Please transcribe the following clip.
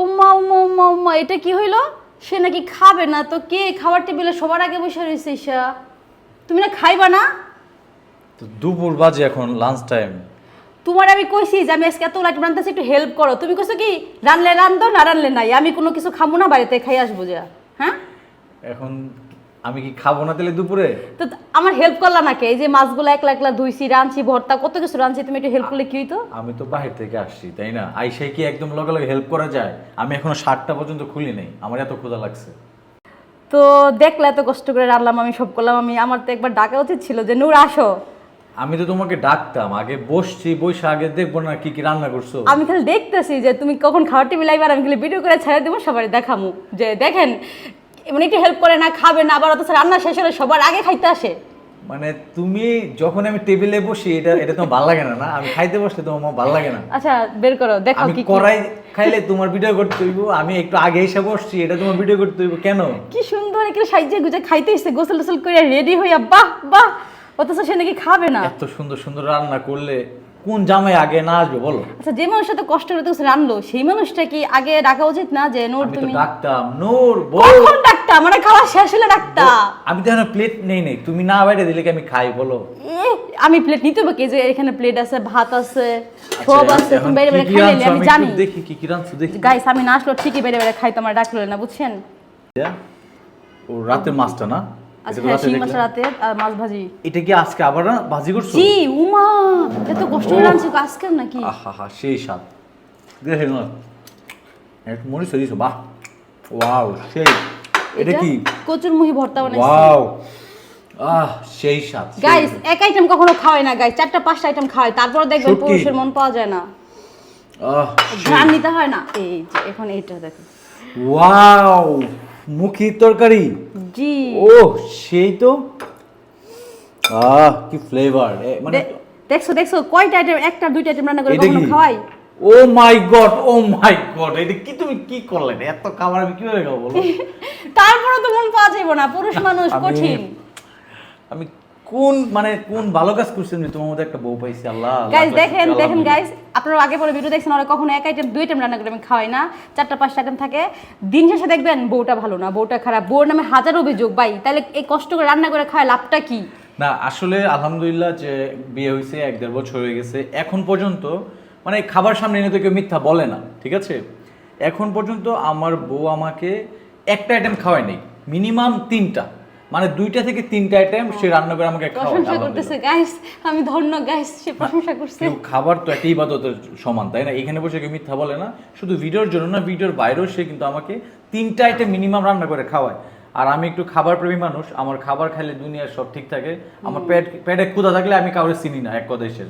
উম্মা উম্মা উম্মা উম্মা এটা কি হইল? সে নাকি খাবে না। তো কে খাবার টেবিলে সবার আগে বসে রয়েছে ঈশা? তুমি না খাইবা না? তো দুপুর বাজে এখন লাঞ্চ টাইম তোমার আমি কইছি যে আমি আজকে এত লাইট বানতেছি একটু হেল্প করো। তুমি কইছো কি রানলে রান্ধো না রানলে নাই। আমি কোনো কিছু খাব না বাড়িতে খাই আসব যা। হ্যাঁ? এখন আমি কি খাব না তাহলে দুপুরে? তো আমার হেল্প করলা না কে এই যে মাছগুলো একলা একলা ধুইছি রাঁধছি ভর্তা কত কিছু রাঁধছি তুমি একটু হেল্প করলে কি হইতো? আমি তো বাহির থেকে আসছি তাই না? আইসাই কি একদম লগে লগে হেল্প করা যায়? আমি এখনও সাতটা পর্যন্ত খুলি নাই আমার এত ক্ষুধা লাগছে। তো দেখলে এত কষ্ট করে রান্নাম আমি সব করলাম আমি আমার তো একবার ডাকা উচিত ছিল যে নূর আসো। আমি তো তোমাকে ডাকতাম আগে বসছি বসে আগে দেখব না কি কি রান্না করছ। আমি খালি দেখতেছি যে তুমি কখন খাবার টেবিল আইবার আমি খালি ভিডিও করে ছেড়ে দেবো সবাই দেখামু। যে দেখেন একটু হেল্প করে না খাবে না আবার অথচ রান্না শেষ হলে সবার আগে খাইতে আসে। মানে তুমি যখন আমি টেবিলে বসি এটা এটা তোমার ভালো লাগে না না? আমি খাইতে বসলে তোমার আমার ভালো লাগে না। আচ্ছা বের করো দেখো আমি করাই খাইলে তোমার ভিডিও করতে হইব আমি একটু আগে এসে বসছি এটা তোমার ভিডিও করতে হইব কেন? কি সুন্দর এখানে সাইজে গুজে খাইতে এসে গোসল টোসল করে রেডি হইয়া বাহ বাহ অথচ সে নাকি খাবে না। এত সুন্দর সুন্দর রান্না করলে কোন জামাই আগে না আসবে বলো। আচ্ছা যে মানুষটা তো কষ্ট করে তো রানলো সেই মানুষটা কি আগে ডাকা উচিত না যে নূর তুমি ডাকতাম নূর বল। কখন ডাকতা মানে খাওয়া শেষ হলে ডাকতা আমি তো এখন প্লেট নেই নেই তুমি না বাইরে দিলে কি আমি খাই বলো। আমি প্লেট নিতে হবে কি? যে এখানে প্লেট আছে ভাত আছে সব আচ্ছা, আছে এখন তুমি বাইরে বাইরে খাইলে আমি জানি। দেখি কি কি রাঁধছো দেখি। গাইস আমি না আসলো ঠিকই বাইরে বাইরে খাই তোমার ডাকলো না বুঝছেন? ও রাতের মাছটা না? আচ্ছা হ্যাঁ শিং মাছ রাতে আর মাছ ভাজি। এটা কি আজকে আবার ভাজি করছ? জি উমা এত কষ্ট করে ওহ। আজকে নাকি? আহা সেই স্বাদ। দেখে না একটু মরিচ দিছো বাহ। ওয়াও সেই। এটা কি? কচুর মুহি ভর্তা বানাইছি। ওয়াও। আহ সেই স্বাদ গাইস এক আইটেম কখনো খাওয়াই না গাইস চারটা পাঁচটা আইটেম তারপর দেখবেন পুরুষের মন পাওয়া যায় না। আহ ঘ্রাণ নিতে হয় না। এই যে এখন এইটা দেখো। ওয়াও। মুখি তরকারি? জি। ও সেই তো। আহ কি ফ্লেভার মানে দেখো দেখছ দেখছ কয়টা আইটেম একটা দুইটা আইটেম রান্না করে কখনো খাওয়াই? ও মাই গড ও মাই গড এটা কি তুমি কি করলে? এত খাবার আমি কীভাবে খাব বলো? তারপরে তো মন পাওয়া যাবে না পুরুষ মানুষ কঠিন। আমি কোন মানে কোন ভালো কাজ করছেন যে তোমার মধ্যে একটা বউ পাইছি? আল্লাহ গাইস দেখেন দেখেন। গাইস আপনারা আগে পরে ভিডিও দেখছেন ওরা কখনো এক আইটেম দুই আইটেম রান্না করে আমি খাওয়াই না। চারটা পাঁচটা আইটেম থাকে। দিন শেষে দেখবেন বউটা ভালো না বউটা খারাপ। বউর নামে হাজার অভিযোগ ভাই। তাহলে এই কষ্ট করে রান্না করে খাওয়ায় লাভটা কি? না আসলে আলহামদুলিল্লাহ যে বিয়ে হয়েছে এক দেড় বছর হয়ে গেছে। এখন পর্যন্ত মানে খাবার সামনে এনে তো কেউ মিথ্যা বলে না ঠিক আছে? এখন পর্যন্ত আমার বউ আমাকে একটা আইটেম খাওয়ায় নেই মিনিমাম তিনটা। মানে দুইটা থেকে তিনটা আইটেম সে রান্না করে আমাকে প্রশংসা করতেছে গাইস আমি ধন্য গাইস সে প্রশংসা করছে। খাবার তো একটা ইবাদতের সমান তাই না? এখানে বসে কেউ মিথ্যা বলে না শুধু ভিডিওর জন্য না ভিডিওর বাইরেও সে কিন্তু আমাকে তিনটা আইটেম মিনিমাম রান্না করে খাওয়ায়। আর আমি একটু খাবার প্রেমী মানুষ আমার খাবার খাইলে দুনিয়ার সব ঠিক থাকে আমার পেট পেটে ক্ষুধা থাকলে আমি কাউরে চিনি না এক কথা এসে